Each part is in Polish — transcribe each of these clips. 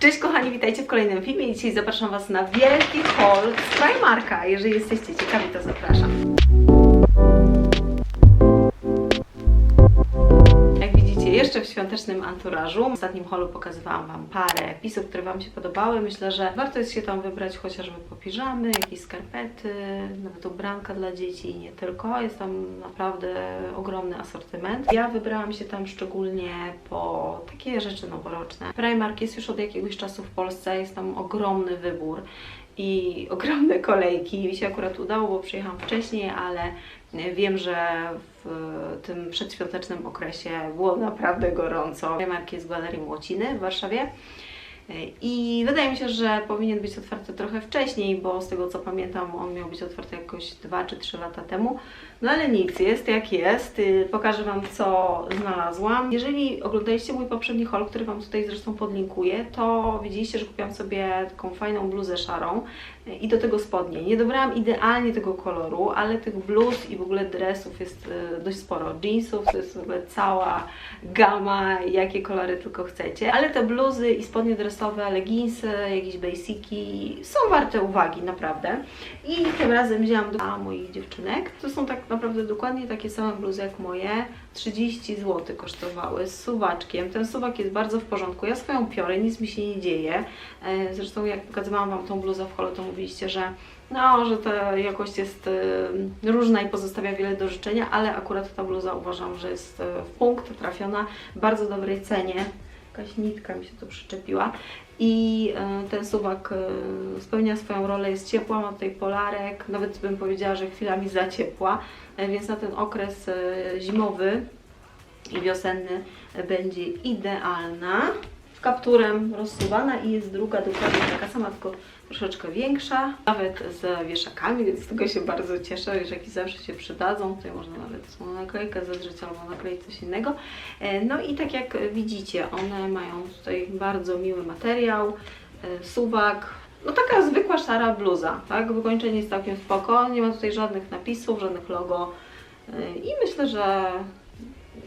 Cześć kochani, witajcie w kolejnym filmie. Dzisiaj zapraszam Was na wielki haul z Primarka. Jeżeli jesteście ciekawi, to zapraszam. Świątecznym anturażu. W ostatnim holu pokazywałam Wam parę pisów, które Wam się podobały. Myślę, że warto jest się tam wybrać chociażby po piżamy, jakieś skarpety, nawet ubranka dla dzieci i nie tylko. Jest tam naprawdę ogromny asortyment. Ja wybrałam się tam szczególnie po takie rzeczy noworoczne. Primark jest już od jakiegoś czasu w Polsce, jest tam ogromny wybór i ogromne kolejki. Mi się akurat udało, bo przyjechałam wcześniej, ale wiem, że w tym przedświątecznym okresie było naprawdę gorąco. Primark jest w Galerii Młociny w Warszawie. I wydaje mi się, że powinien być otwarty trochę wcześniej, bo z tego co pamiętam, on miał być otwarty jakoś 2 czy 3 lata temu. No ale nic, jest jak jest. Y, Pokażę Wam, co znalazłam. Jeżeli oglądaliście mój poprzedni haul, który Wam tutaj zresztą podlinkuję, to widzieliście, że kupiłam sobie taką fajną bluzę szarą y, i do tego spodnie. Nie dobrałam idealnie tego koloru, ale tych bluz i w ogóle dresów jest y, dość sporo. Jeansów to jest w ogóle cała gama, jakie kolory tylko chcecie. Ale te bluzy i spodnie dresowe, leginsy, jakieś basiki są warte uwagi, naprawdę. I tym razem wzięłam do moich dziewczynek. To są tak naprawdę dokładnie takie same bluzy jak moje. 30 zł kosztowały z suwaczkiem. Ten suwak jest bardzo w porządku. Ja swoją piorę, nic mi się nie dzieje. E, Zresztą jak pokazywałam Wam tą bluzę w holu, to mówiliście, że no, że ta jakość jest y, różna i pozostawia wiele do życzenia, ale akurat ta bluza uważam, że jest y, w punkt trafiona, bardzo dobrej cenie. Jakaś nitka mi się tu przyczepiła. I y, ten suwak y, spełnia swoją rolę, jest ciepła, ma tutaj polarek, nawet bym powiedziała, że chwilami za ciepła, y, więc na ten okres zimowy i wiosenny będzie idealna. Kapturem rozsuwana i jest druga dokładnie taka sama, tylko troszeczkę większa, nawet z wieszakami, więc z tego się bardzo cieszę, wieszaki zawsze się przydadzą, tutaj można nawet tą naklejkę zadrzeć albo nakleić coś innego. E, No i tak jak widzicie, one mają tutaj bardzo miły materiał, e, suwak, no taka zwykła szara bluza, tak? Wykończenie jest całkiem spoko, nie ma tutaj żadnych napisów, żadnych logo. E, i myślę, że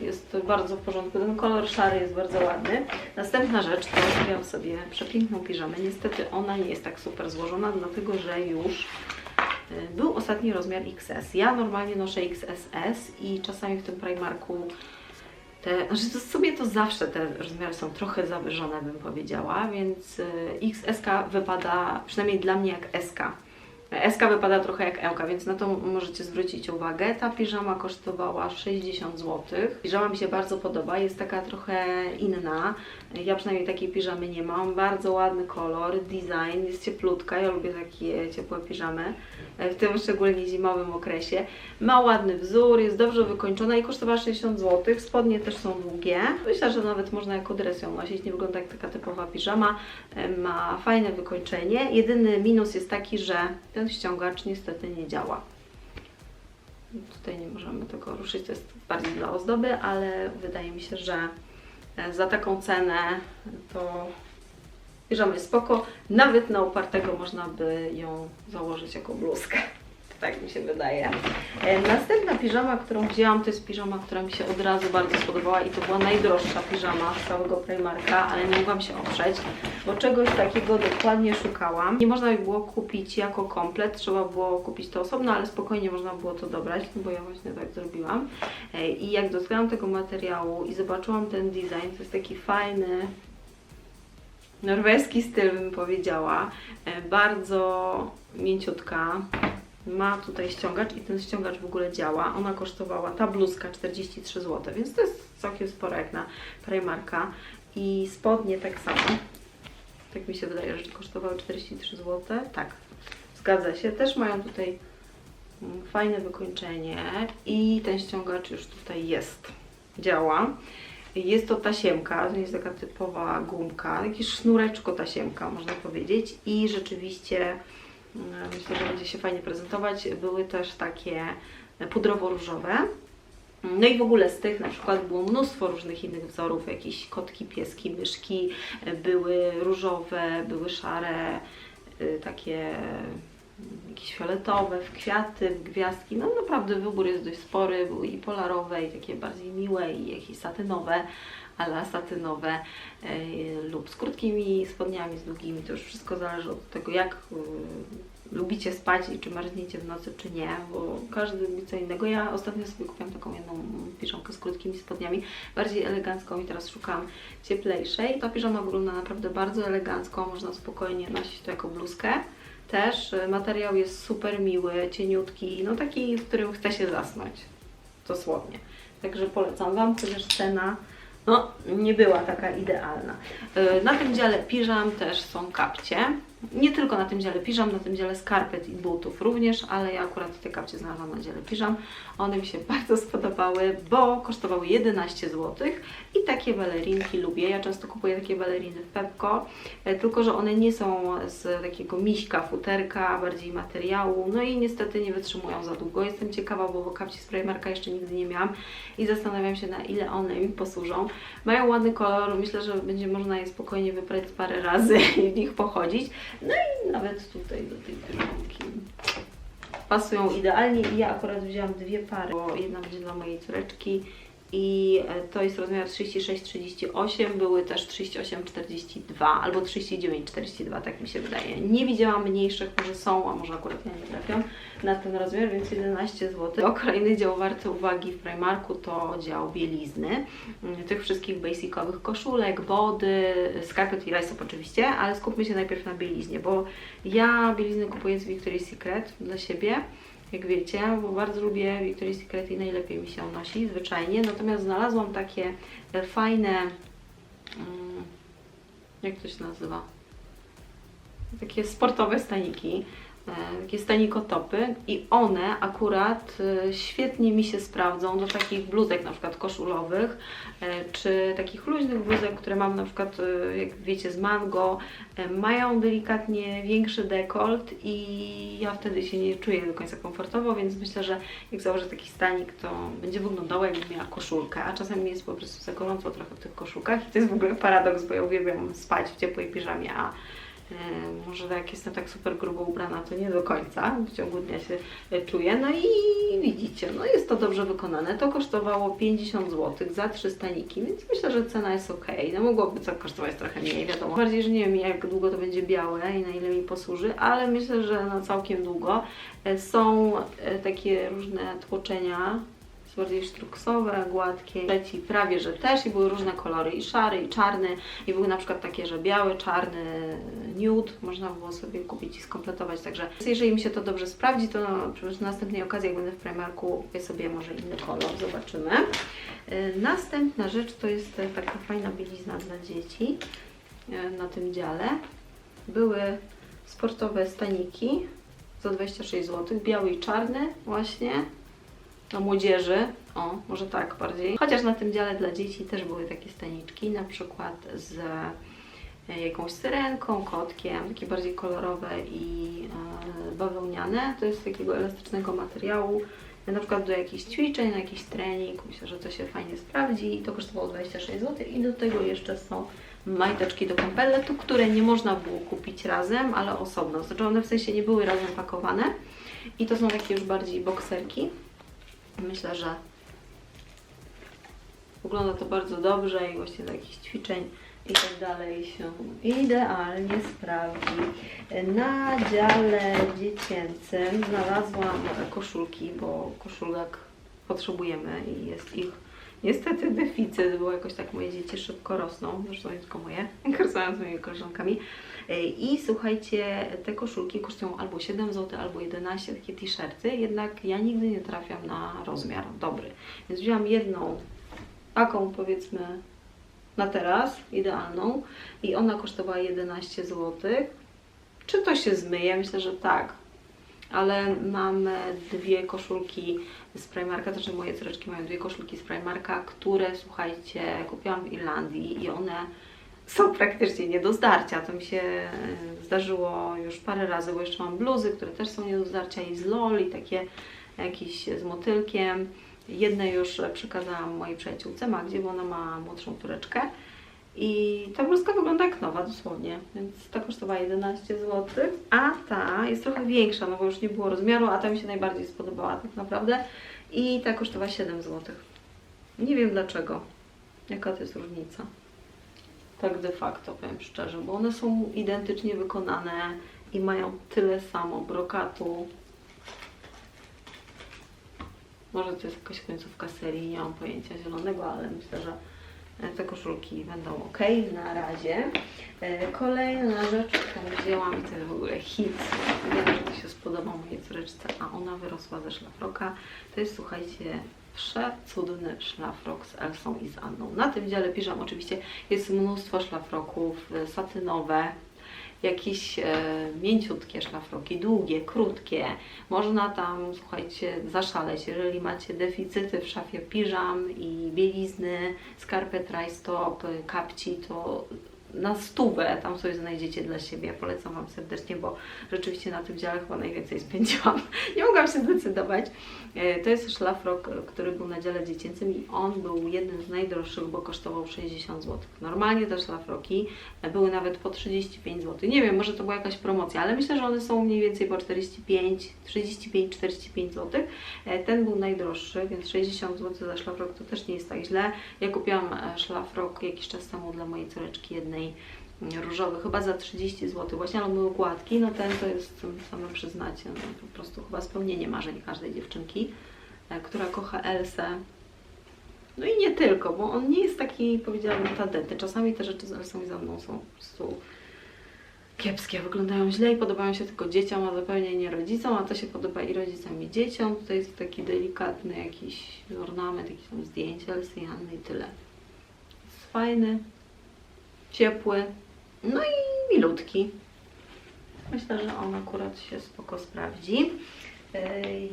jest bardzo w porządku. Ten kolor szary jest bardzo ładny. Następna rzecz to zrobiłam sobie przepiękną piżamę. Niestety ona nie jest tak super złożona, dlatego że już y, był ostatni rozmiar XS. Ja normalnie noszę XSS i czasami w tym Primarku te, znaczy to sobie to zawsze te rozmiary są trochę zawyżone, bym powiedziała, więc y, XS wypada przynajmniej dla mnie jak SK. SK wypada trochę jak Ełka, więc na to możecie zwrócić uwagę. Ta piżama kosztowała 60 zł. Piżama mi się bardzo podoba, jest taka trochę inna. Ja przynajmniej takiej piżamy nie mam. Bardzo ładny kolor, design, jest cieplutka. Ja lubię takie ciepłe piżamy, w tym szczególnie zimowym okresie. Ma ładny wzór, jest dobrze wykończona i kosztowała 60 zł. Spodnie też są długie. Myślę, że nawet można jako dres ją nosić. Nie wygląda jak taka typowa piżama. Ma fajne wykończenie. Jedyny minus jest taki, że ten ściągacz niestety nie działa. Tutaj nie możemy tego ruszyć, to jest bardziej dla ozdoby, ale wydaje mi się, że e, za taką cenę to bierzemy spoko. Nawet na upartego można by ją założyć jako bluzkę. Tak mi się wydaje. E, Następna piżama, którą wzięłam, to jest piżama, która mi się od razu bardzo spodobała i to była najdroższa piżama z całego Primarka, ale nie mogłam się oprzeć, bo czegoś takiego dokładnie szukałam. Nie można było kupić jako komplet, trzeba było kupić to osobno, ale spokojnie można było to dobrać, no bo ja właśnie tak zrobiłam. E, I jak dotknęłam tego materiału i zobaczyłam ten design, to jest taki fajny, norweski styl bym powiedziała, E, bardzo mięciutka, ma tutaj ściągacz i ten ściągacz w ogóle działa. Ona kosztowała, ta bluzka 43 zł, więc to jest całkiem sporo jak na Primarka. I spodnie tak samo. Tak mi się wydaje, że kosztowały 43 zł. Tak, zgadza się. Też mają tutaj mm, fajne wykończenie i ten ściągacz już tutaj jest. Działa. Jest to tasiemka, to jest taka typowa gumka, jakieś sznureczko tasiemka można powiedzieć i rzeczywiście myślę, że będzie się fajnie prezentować. Były też takie pudrowo-różowe. No i w ogóle z tych na przykład było mnóstwo różnych innych wzorów, jakieś kotki, pieski, myszki, były różowe, były szare, y, takie jakieś fioletowe, w kwiaty, w gwiazdki. No naprawdę wybór jest dość spory, były i polarowe, i takie bardziej miłe, i jakieś satynowe. Ala satynowe e, lub z krótkimi spodniami, z długimi. To już wszystko zależy od tego, jak e, lubicie spać i czy marzniecie w nocy, czy nie, bo każdy lubi co innego. Ja ostatnio sobie kupiłam taką jedną piżamkę z krótkimi spodniami, bardziej elegancką i teraz szukam cieplejszej. Ta piżama wygląda naprawdę bardzo elegancko, można spokojnie nosić to jako bluzkę. Też y, materiał jest super miły, cieniutki, no taki, w którym chce się zasnąć. Dosłownie. Także polecam Wam, chociaż cena no, nie była taka idealna. Y, Na tym dziale piżam też są kapcie. Nie tylko na tym dziale piżam, na tym dziale skarpet i butów również, ale ja akurat te kapcie znalazłam na dziale piżam. One mi się bardzo spodobały, bo kosztowały 11 zł i takie balerinki lubię. Ja często kupuję takie baleriny w Pepko, e, tylko że one nie są z takiego miśka, futerka, bardziej materiału, no i niestety nie wytrzymują za długo. Jestem ciekawa, bo kapci z Primarka jeszcze nigdy nie miałam i zastanawiam się na ile one mi posłużą. Mają ładny kolor, myślę, że będzie można je spokojnie wyprać parę razy i w nich pochodzić. No i nawet tutaj do tej piżamki pasują idealnie. I ja akurat wzięłam dwie pary, bo jedna będzie dla mojej córeczki i e, to jest rozmiar 36-38, były też 38-42 albo 39-42, tak mi się wydaje. Nie widziałam mniejszych, może są, a może akurat ja nie trafiam na ten rozmiar, więc 11 zł. Kolejny dział warty uwagi w Primarku to dział bielizny, mm, tych wszystkich basicowych koszulek, body, skarpet i rajstop oczywiście, ale skupmy się najpierw na bieliznie, bo ja bieliznę kupuję z Victoria's Secret dla siebie jak wiecie, bo bardzo lubię Victoria's Secret i najlepiej mi się nosi zwyczajnie. Natomiast znalazłam takie e, fajne, mm, jak to się nazywa? Takie sportowe staniki, takie stanikotopy i one akurat e, świetnie mi się sprawdzą do takich bluzek na przykład koszulowych, e, czy takich luźnych bluzek, które mam na przykład, e, jak wiecie, z mango, e, mają delikatnie większy dekolt i ja wtedy się nie czuję do końca komfortowo, więc myślę, że jak założę taki stanik, to będzie wyglądało jakbym miała koszulkę, a czasem jest po prostu za gorąco trochę w tych koszulkach i to jest w ogóle paradoks, bo ja uwielbiam spać w ciepłej piżamie, a E, Może jak jestem tak super grubo ubrana, to nie do końca w ciągu dnia się e, czuję. No i widzicie, no jest to dobrze wykonane. To kosztowało 50 zł za trzy staniki, więc myślę, że cena jest ok. No mogłoby co kosztować trochę mniej, wiadomo. Bardziej, że nie wiem jak długo to będzie białe i na ile mi posłuży, ale myślę, że na całkiem długo. E, Są e, takie różne tłoczenia bardziej sztruksowe, gładkie. Trzeci prawie, że też i były różne kolory, i szary, i czarny, i były na przykład takie, że biały, czarny, nude, można było sobie kupić i skompletować, także jeżeli mi się to dobrze sprawdzi, to przy następnej okazji, jak będę w Primarku, kupię sobie może inny kolor, zobaczymy. Y, Następna rzecz to jest e, taka fajna bielizna dla dzieci e, na tym dziale. Były sportowe staniki za 26 zł, biały i czarny właśnie, dla młodzieży, o, może tak bardziej. Chociaż na tym dziale dla dzieci też były takie staniczki, na przykład z e, jakąś syrenką, kotkiem, takie bardziej kolorowe i e, bawełniane. To jest z takiego elastycznego materiału, na przykład do jakichś ćwiczeń, na jakiś trening. Myślę, że to się fajnie sprawdzi i to kosztowało 26 zł i do tego jeszcze są majteczki do kompletu, które nie można było kupić razem, ale osobno. Znaczy one w sensie nie były razem pakowane i to są takie już bardziej bokserki. Myślę, że wygląda to bardzo dobrze i właśnie do jakichś ćwiczeń i tak dalej się idealnie sprawdzi. Na dziale dziecięcym znalazłam koszulki, bo koszulek potrzebujemy i jest ich niestety deficyt, bo jakoś tak moje dzieci szybko rosną, zresztą nie tylko moje, korzystając z moimi koleżankami. I słuchajcie, te koszulki kosztują albo 7 zł, albo 11, takie t-shirty, jednak ja nigdy nie trafiam na rozmiar dobry. Więc wzięłam jedną, taką powiedzmy na teraz, idealną i ona kosztowała 11 zł. Czy to się zmyje? Myślę, że tak. Ale mam dwie koszulki z Primarka, znaczy moje córeczki mają dwie koszulki z Primarka, które słuchajcie, kupiłam w Irlandii i one są praktycznie nie do zdarcia. To mi się e, zdarzyło już parę razy, bo jeszcze mam bluzy, które też są nie do zdarcia i z LOL i takie jakieś z motylkiem. Jedne już przekazałam mojej przyjaciółce Magdzie, bo ona ma młodszą córeczkę. I ta bluzka wygląda jak nowa dosłownie, więc ta kosztowała 11 zł, a ta jest trochę większa, no bo już nie było rozmiaru, a ta mi się najbardziej spodobała tak naprawdę i ta kosztowała 7 zł. Nie wiem dlaczego. Jaka to jest różnica? Tak de facto, powiem szczerze, bo one są identycznie wykonane i mają tyle samo brokatu. Może to jest jakaś końcówka serii, nie mam pojęcia zielonego, ale myślę, że te koszulki będą ok na razie. E, Kolejna rzecz, którą wzięłam i to jest w ogóle hit. Wiem, że to się spodoba mojej córeczce, a ona wyrosła ze szlafroka. To jest, słuchajcie, przecudny szlafrok z Elsą i z Anną. Na tym dziale piżam oczywiście jest mnóstwo szlafroków e, satynowe, jakieś e, mięciutkie szlafroki, długie, krótkie. Można tam, słuchajcie, zaszaleć, jeżeli macie deficyty w szafie piżam i bielizny, skarpet, rajstop, kapci, to na stówę tam coś znajdziecie dla siebie. Polecam Wam serdecznie, bo rzeczywiście na tym dziale chyba najwięcej spędziłam. Nie mogłam się zdecydować. E, To jest szlafrok, e, który był na dziale dziecięcym i on był jednym z najdroższych, bo kosztował 60 zł. Normalnie te szlafroki e, były nawet po 35 zł. Nie wiem, może to była jakaś promocja, ale myślę, że one są mniej więcej po 45, 35-45 zł. E, Ten był najdroższy, więc 60 zł za szlafrok to też nie jest tak źle. Ja kupiłam szlafrok jakiś czas temu dla mojej córeczki jednej mm, różowy, chyba za 30 zł. Właśnie on był gładki, no ten to jest, same przyznacie, no, po prostu chyba spełnienie marzeń każdej dziewczynki, e, która kocha Elsę. No i nie tylko, bo on nie jest taki, powiedziałabym, tandetny. Czasami te rzeczy z Elsą i za mną są po prostu kiepskie, wyglądają źle i podobają się tylko dzieciom, a zupełnie nie rodzicom, a to się podoba i rodzicom i dzieciom. Tutaj jest taki delikatny jakiś ornament, jakieś tam zdjęcie Elsy i Anny i tyle. Jest fajny, ciepły, no i milutki. Myślę, że on akurat się spoko sprawdzi. Yy,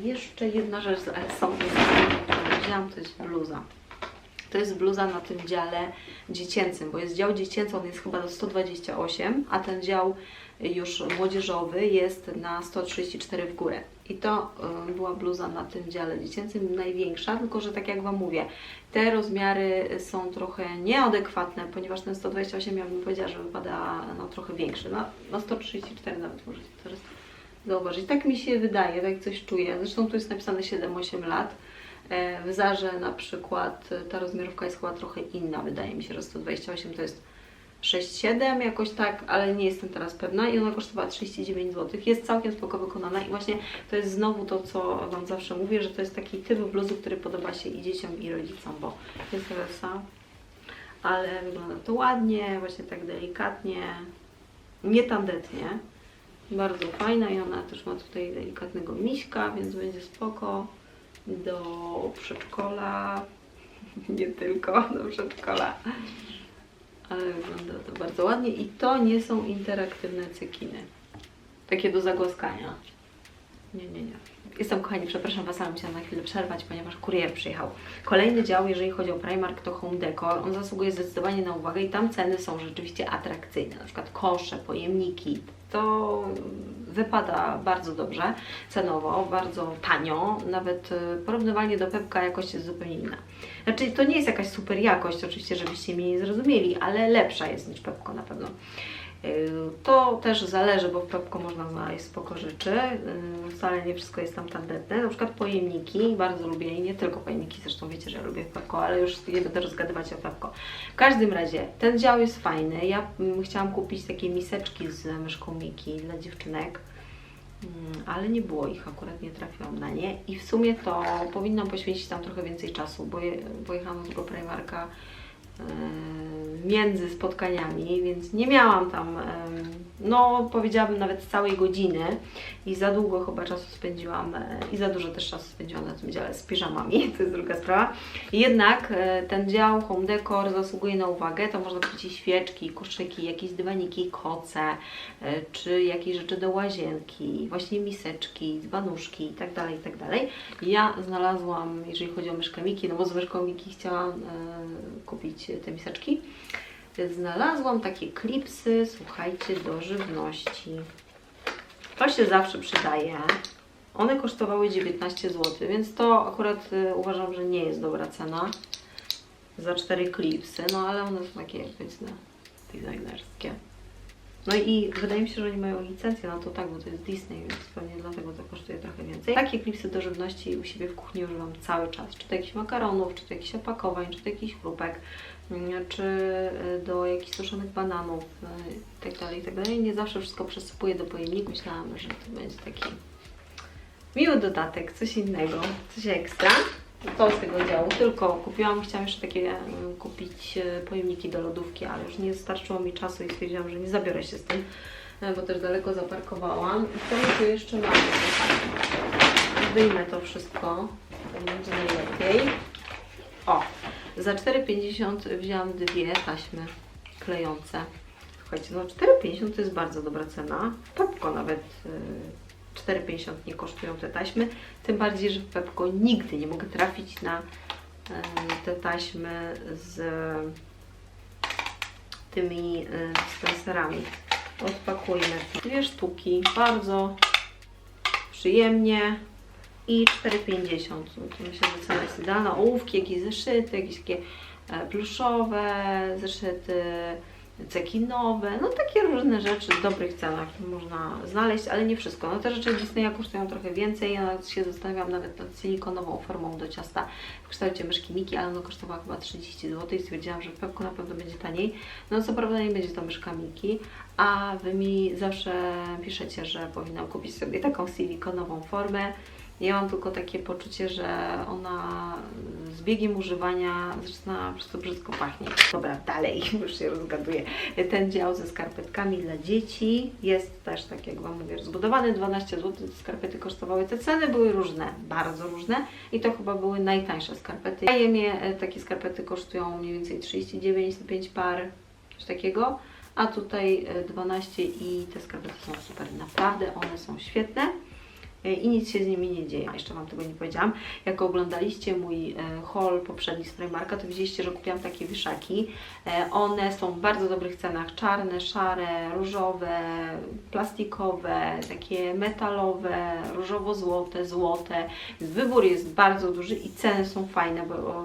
jeszcze jedna rzecz z Elsą, wzięłam, to jest bluza. To jest bluza na tym dziale dziecięcym, bo jest dział dziecięcy, on jest chyba do 128, a ten dział już młodzieżowy jest na 134 w górę. I to y, była bluza na tym dziale dziecięcym największa, tylko że tak jak Wam mówię, te rozmiary są trochę nieadekwatne, ponieważ ten 128 ja bym powiedziała, że wypada no, trochę większy, no 134 nawet możecie teraz zauważyć. Tak mi się wydaje, tak coś czuję. Zresztą tu jest napisane 7-8 lat. E, W Zarze na przykład ta rozmiarówka jest chyba trochę inna, wydaje mi się, że 128 to jest 6-7 jakoś tak, ale nie jestem teraz pewna i ona kosztowała 39 zł. Jest całkiem spoko wykonana i właśnie to jest znowu to, co Wam zawsze mówię, że to jest taki typ bluzu, który podoba się i dzieciom i rodzicom, bo jest resa, ale wygląda to ładnie, właśnie tak delikatnie, nie tandetnie. Bardzo fajna i ona też ma tutaj delikatnego miśka, więc będzie spoko do przedszkola, nie tylko do przedszkola, ale wygląda to bardzo ładnie i to nie są interaktywne cekiny, takie do zagłaskania. Nie, nie, nie. Jestem, kochani, przepraszam Was, ale musiałam na chwilę przerwać, ponieważ kurier przyjechał. Kolejny dział, jeżeli chodzi o Primark, to Home Decor. On zasługuje zdecydowanie na uwagę i tam ceny są rzeczywiście atrakcyjne. Na przykład kosze, pojemniki. To wypada bardzo dobrze cenowo, bardzo tanio. Nawet y, porównywalnie do Pepka jakość jest zupełnie inna. Znaczy, to nie jest jakaś super jakość, oczywiście, żebyście mnie nie zrozumieli, ale lepsza jest niż Pepko na pewno. Y, To też zależy, bo w Pepko można znaleźć spoko rzeczy. Y, Wcale nie wszystko jest tam tandetne. Na przykład pojemniki, bardzo lubię i nie tylko pojemniki, zresztą wiecie, że lubię Pepko, ale już nie będę rozgadywać o Pepko. W każdym razie, ten dział jest fajny. Ja mm, chciałam kupić takie miseczki z myszką Miki dla dziewczynek. Mm, ale nie było ich, akurat nie trafiłam na nie i w sumie to powinnam poświęcić tam trochę więcej czasu, bo je, pojechałam do tego Primarka między spotkaniami, więc nie miałam tam, em, no powiedziałabym nawet całej godziny i za długo chyba czasu spędziłam e, i za dużo też czasu spędziłam na tym dziale z piżamami, to jest druga sprawa. Jednak e, ten dział home decor zasługuje na uwagę, to można kupić świeczki, koszyki, jakieś dywaniki, koce, e, czy jakieś rzeczy do łazienki, właśnie miseczki, dzbanuszki i tak dalej, i tak. Ja znalazłam, jeżeli chodzi o myszkę Miki, no bo z myszką Miki chciałam e, te miseczki, znalazłam takie klipsy, słuchajcie, do żywności. To się zawsze przydaje. One kosztowały 19 zł, więc to akurat y, uważam, że nie jest dobra cena za cztery klipsy, no ale one są takie, powiedzmy, designerskie. No i wydaje mi się, że oni mają licencję na to tak, bo to jest Disney, więc pewnie dlatego to kosztuje trochę więcej. Takie klipsy do żywności u siebie w kuchni używam cały czas. Czy to jakichś makaronów, czy to jakichś opakowań, czy to jakichś chrupek. mm, czy y, do jakichś suszonych bananów y, i tak tak. Nie zawsze wszystko przesypuję do pojemników. Myślałam, że to będzie taki miły dodatek, coś innego, coś ekstra. To z tego działu tylko kupiłam, chciałam jeszcze takie y, kupić y, pojemniki do lodówki, ale już nie starczyło mi czasu i stwierdziłam, że nie zabiorę się z tym, y, bo też daleko zaparkowałam. I co tu jeszcze mamy? Wyjmę to wszystko, będzie najlepiej. O, za 4,50 wzięłam dwie taśmy klejące. Słuchajcie, no 4,50 to jest bardzo dobra cena. W Pepko nawet y, 4,50 nie kosztują te taśmy. Tym bardziej, że w Pepko nigdy nie mogę trafić na te taśmy z tymi spencerami. Odpakujmy dwie sztuki, bardzo przyjemnie i 4,50. No to myślę, że cena jest idealna. Ołówki, jakieś zeszyty, jakieś takie e, pluszowe zeszyty, cekinowe, no takie różne rzeczy w dobrych cenach można znaleźć, ale nie wszystko. No te rzeczy Disneya kosztują trochę więcej. Ja się zastanawiam nawet nad silikonową formą do ciasta w kształcie myszki Miki, ale ona kosztowała chyba 30 zł i stwierdziłam, że w Pepku na pewno będzie taniej. No co prawda nie będzie to myszka Miki, a Wy mi zawsze piszecie, że powinnam kupić sobie taką silikonową formę. Ja mam tylko takie poczucie, że ona z biegiem używania zaczyna po prostu brzydko pachnieć. Dobra, dalej, już się rozgaduję. Ten dział ze skarpetkami dla dzieci jest też, tak jak Wam mówię, rozbudowany. 12 zł te skarpety kosztowały. Te ceny były różne, bardzo różne i to chyba były najtańsze skarpety. Ja je e, takie skarpety kosztują mniej więcej 39 za 5 par, coś takiego. A tutaj e, 12 i te skarpety są super. Naprawdę one są świetne i nic się z nimi nie dzieje. Jeszcze Wam tego nie powiedziałam. Jak oglądaliście mój e, haul poprzedni z Primarka, to widzieliście, że kupiłam takie wieszaki. E, One są w bardzo dobrych cenach. Czarne, szare, różowe, plastikowe, takie metalowe, różowo-złote, złote. Wybór jest bardzo duży i ceny są fajne, bo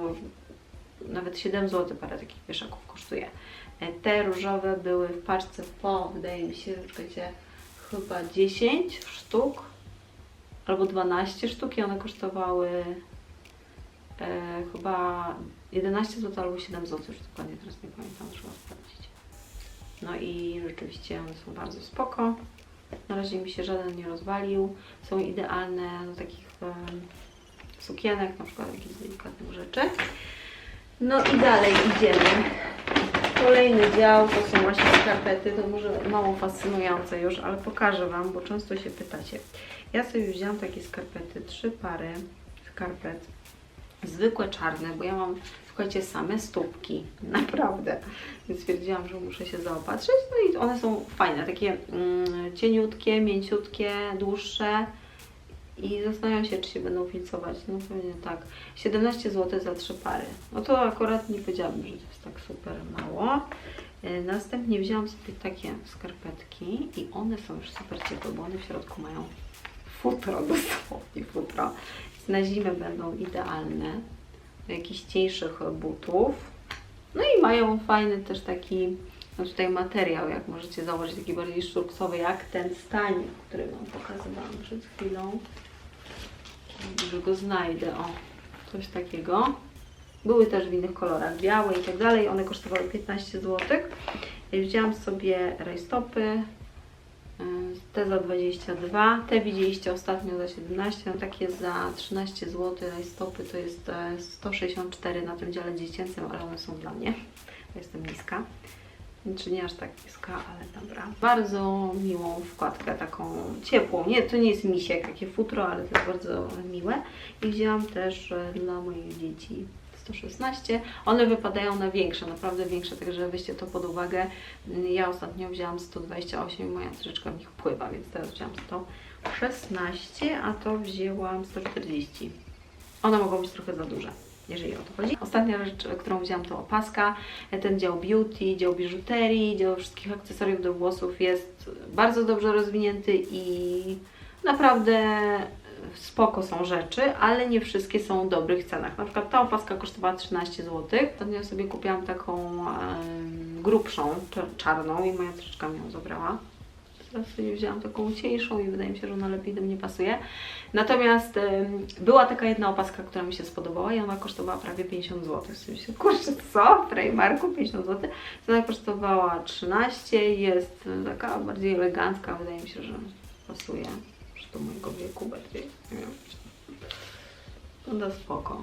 nawet 7 zł parę takich wieszaków kosztuje. E, Te różowe były w paczce po, wydaje mi się, czekajcie, chyba 10 sztuk albo 12 sztuk i one kosztowały e, chyba 11 zł albo 7 zł, już dokładnie teraz nie pamiętam, trzeba sprawdzić. No i rzeczywiście one są bardzo spoko. Na razie mi się żaden nie rozwalił. Są idealne do takich e, sukienek, na przykład jakichś delikatnych rzeczy. No i dalej idziemy. Kolejny dział to są właśnie skarpety, to może mało fascynujące już, ale pokażę Wam, bo często się pytacie. Ja sobie wzięłam takie skarpety, trzy pary skarpet, zwykłe czarne, bo ja mam, słuchajcie, same stópki, naprawdę. Więc stwierdziłam, że muszę się zaopatrzyć. No i one są fajne, takie mm, cieniutkie, mięciutkie, dłuższe. I zastanawiam się, czy się będą filcować. No pewnie tak. 17 zł za trzy pary. No to akurat nie powiedziałabym, że to jest tak super mało. E, Następnie wzięłam sobie takie skarpetki i one są już super ciepłe, bo one w środku mają futro, dosłownie futro. Więc na zimę będą idealne do jakichś cieńszych butów. No i mają fajny też taki no tutaj materiał, jak możecie zauważyć, taki bardziej szturksowy, jak ten stanik, który Wam pokazywałam przed chwilą. Że go znajdę, o, coś takiego. Były też w innych kolorach, białe i tak dalej. One kosztowały 15 zł. Wzięłam sobie rajstopy, y, te za 22, te widzieliście ostatnio za 17, no takie za 13 zł rajstopy to jest e, 164 na tym dziale dziecięcym, ale one są dla mnie, jestem niska. Czy nie aż tak niska, ale dobra. Bardzo miłą wkładkę, taką ciepłą. Nie, to nie jest misiek, takie futro, ale to jest bardzo miłe. I wzięłam też e, dla moich dzieci 116. One wypadają na większe, naprawdę większe, także weźcie to pod uwagę. Ja ostatnio wzięłam 128 i moja troszeczkę w nich pływa, więc teraz wzięłam 116, a to wzięłam 140. One mogą być trochę za duże, jeżeli o to chodzi. Ostatnia rzecz, którą wzięłam to opaska. Ten dział beauty, dział biżuterii, dział wszystkich akcesoriów do włosów jest bardzo dobrze rozwinięty i naprawdę spoko są rzeczy, ale nie wszystkie są w dobrych cenach. Na przykład ta opaska kosztowała 13 zł. Ostatnio sobie kupiłam taką em, grubszą, czarną i moja troszeczkę mi ją zabrała. Teraz sobie wzięłam taką cieńszą i wydaje mi się, że ona lepiej do mnie pasuje. Natomiast była taka jedna opaska, która mi się spodobała i ona kosztowała prawie 50 zł. W sensie, kurczę, co? W Primarku 50 zł. Ona kosztowała 13, jest taka bardziej elegancka, wydaje mi się, że pasuje. Już do mojego wieku bardziej. Nie wiem. Wygląda spoko.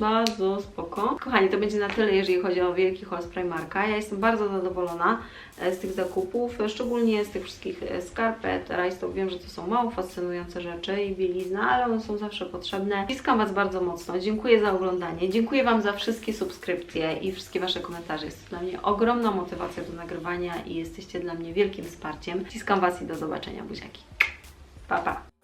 Bardzo spoko. Kochani, to będzie na tyle, jeżeli chodzi o wielki haul z Primarka. Ja jestem bardzo zadowolona e, z tych zakupów, e, szczególnie z tych wszystkich e, skarpet, rajstop. Wiem, że to są mało fascynujące rzeczy i bielizna, ale one są zawsze potrzebne. Ściskam Was bardzo mocno. Dziękuję za oglądanie. Dziękuję Wam za wszystkie subskrypcje i wszystkie Wasze komentarze. Jest to dla mnie ogromna motywacja do nagrywania i jesteście dla mnie wielkim wsparciem. Ściskam Was i do zobaczenia, buziaki. Pa, pa!